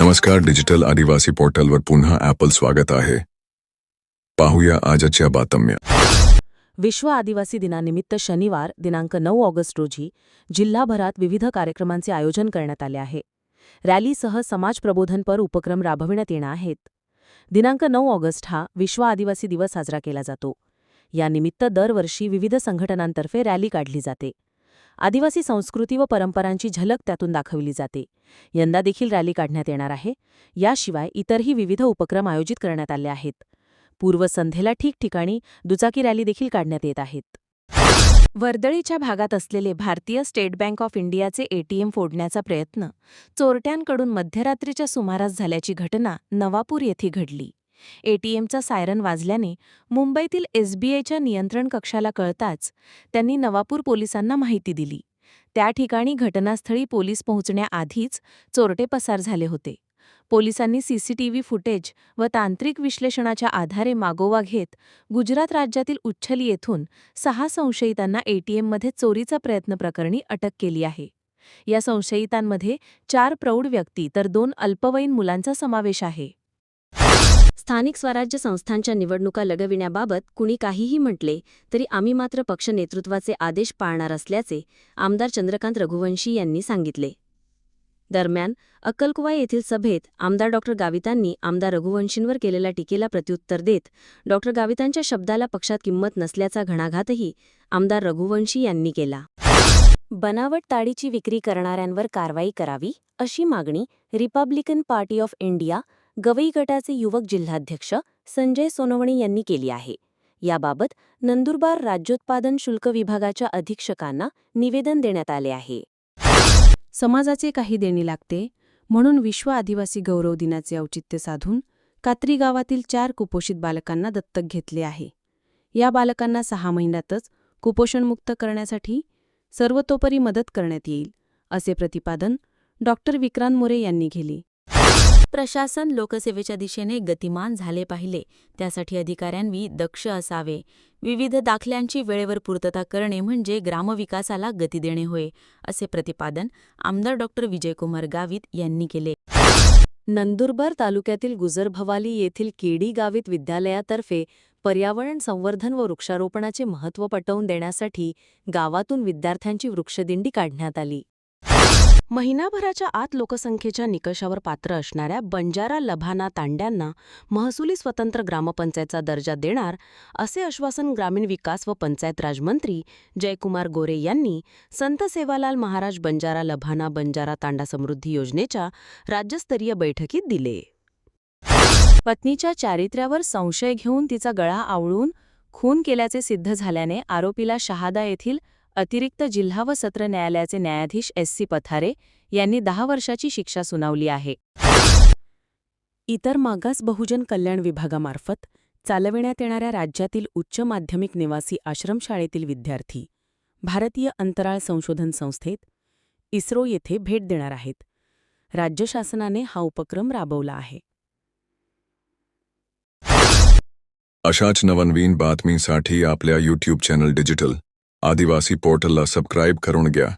नमस्कार डिजिटल आदिवासी पोर्टलवर पुन्हा ॲपल स्वागत आहे. पाहूया आजच्या बातम्या. विश्व आदिवासी दिनानिमित्त शनिवार दिनांक नऊ ऑगस्ट रोजी जिल्हाभरात विविध कार्यक्रमांचे आयोजन करण्यात आले आहे. रॅलीसह समाज प्रबोधनपर उपक्रम राबविण्यात येणार आहेत. दिनांक नऊ ऑगस्ट हा विश्व आदिवासी दिवस साजरा केला जातो. यानिमित्त दरवर्षी विविध संघटनांतर्फे रॅली काढली जाते. आदिवासी संस्कृती व परंपरांची झलक त्यातून दाखवली जाते. यंदा देखील रॅली काढण्यात येणार आहे. याशिवाय इतरही विविध उपक्रम आयोजित करण्यात आले आहेत. पूर्वसंध्येला ठिकठिकाणी दुचाकी रॅली देखील काढण्यात येत आहेत. वर्दळीच्या भागात असलेले भारतीय स्टेट बँक ऑफ इंडियाचे एटीएम फोडण्याचा प्रयत्न चोरट्यांकडून मध्यरात्रीच्या सुमारास झाल्याची घटना नवापूर येथे घडली. एटीएमचा सायरन वाजल्याने मुंबईतील एसबीआयच्या नियंत्रण कक्षाला कळताच त्यांनी नवापूर पोलिसांना माहिती दिली. त्या ठिकाणी घटनास्थळी पोलीस पोहोचण्याआधीच चोरटे पसार झाले होते. पोलिसांनी सीसीटीव्ही फुटेज व तांत्रिक विश्लेषणाच्या आधारे मागोवा घेत गुजरात राज्यातील उच्छली येथून सहा संशयितांना एटीएममध्ये चोरीचा प्रयत्न प्रकरणी अटक केली आहे. या संशयितांमध्ये चार प्रौढ व्यक्ती तर दोन अल्पवयीन मुलांचा समावेश आहे. स्थानिक स्वराज्य संस्थांच्या निवडणुका लगविण्याबाबत कुणी काहीही म्हटले तरी आम्ही मात्र पक्ष नेतृत्वाचे आदेश पाळणार असल्याचे आमदार चंद्रकांत रघुवंशी यांनी सांगितले. दरम्यान अक्कलकुवा येथील सभेत आमदार डॉक्टर गावितांनी आमदार रघुवंशींवर केलेल्या टीकेला प्रत्युत्तर देत डॉक्टर गावितांच्या शब्दाला पक्षात किंमत नसल्याचा घणाघातही आमदार रघुवंशी यांनी केला. बनावट ताडीची विक्री करणाऱ्यांवर कारवाई करावी अशी मागणी Republican Party of India Gavai गटाचे युवक जिल्हाध्यक्ष संजय सोनवणे यांनी केली आहे. याबाबत नंदुरबार राज्योत्पादन शुल्क विभागाच्या अधीक्षकांना निवेदन देण्यात आले आहे. समाजाचे काही देणी लागते म्हणून विश्व आदिवासी गौरव दिनाचे औचित्य साधून कात्री गावातील चार कुपोषित बालकांना दत्तक घेतले आहे. या बालकांना सहा महिन्यातच कुपोषणमुक्त करण्यासाठी सर्वतोपरी मदत करण्यात येईल असे प्रतिपादन डॉक्टर विक्रांत मोरे यांनी केले. प्रशासन लोकसेवेच्या दिशेने गतिमान झाले पाहिले. त्यासाठी अधिकाऱ्यांनी दक्ष असावे. विविध दाखल्यांची वेळेवर पूर्तता करणे म्हणजे ग्रामविकासाला गती देणे होय असे प्रतिपादन आमदार डॉक्टर विजयकुमार गावित यांनी केले. नंदुरबार तालुक्यातील गुजरभवाली येथील केडी गावित विद्यालयातर्फे पर्यावरण संवर्धन व वृक्षारोपणाचे महत्त्व पटवून देण्यासाठी गावातून विद्यार्थ्यांची वृक्षदिंडी काढण्यात आली. महिनाभराच्या आत लोकसंख्येच्या निकषावर पात्र असणाऱ्या बंजारा लभाना तांड्यांना महसुली स्वतंत्र ग्रामपंचायतचा दर्जा देणार असे आश्वासन ग्रामीण विकास व पंचायत राजमंत्री जयकुमार गोरे यांनी संत सेवालाल महाराज बंजारा लभाना बंजारा तांडा समृद्धी योजनेच्या राज्यस्तरीय बैठकीत दिले. पत्नीच्या चारित्र्यावर संशय घेऊन तिचा गळा आवळून खून केल्याचे सिद्ध झाल्याने आरोपीला शहादा येथील अतिरिक्त जिल्हा व सत्र न्यायालयाचे न्यायाधीश एस सी पथारे यांनी दहा वर्षाची शिक्षा सुनावली आहे. इतर मागास बहुजन कल्याण विभागामार्फत चालविण्यात येणाऱ्या राज्यातील उच्च माध्यमिक निवासी आश्रमशाळेतील विद्यार्थी भारतीय अंतराळ संशोधन संस्थेत इस्रो येथे भेट देणार आहेत. राज्य शासनाने हा उपक्रम राबवला आहे. अशाच नवनवीन बातमींसाठी आपल्या यूट्यूब चॅनल डिजिटल आदिवासी पोर्टलला सबस्क्राईब करून घ्या.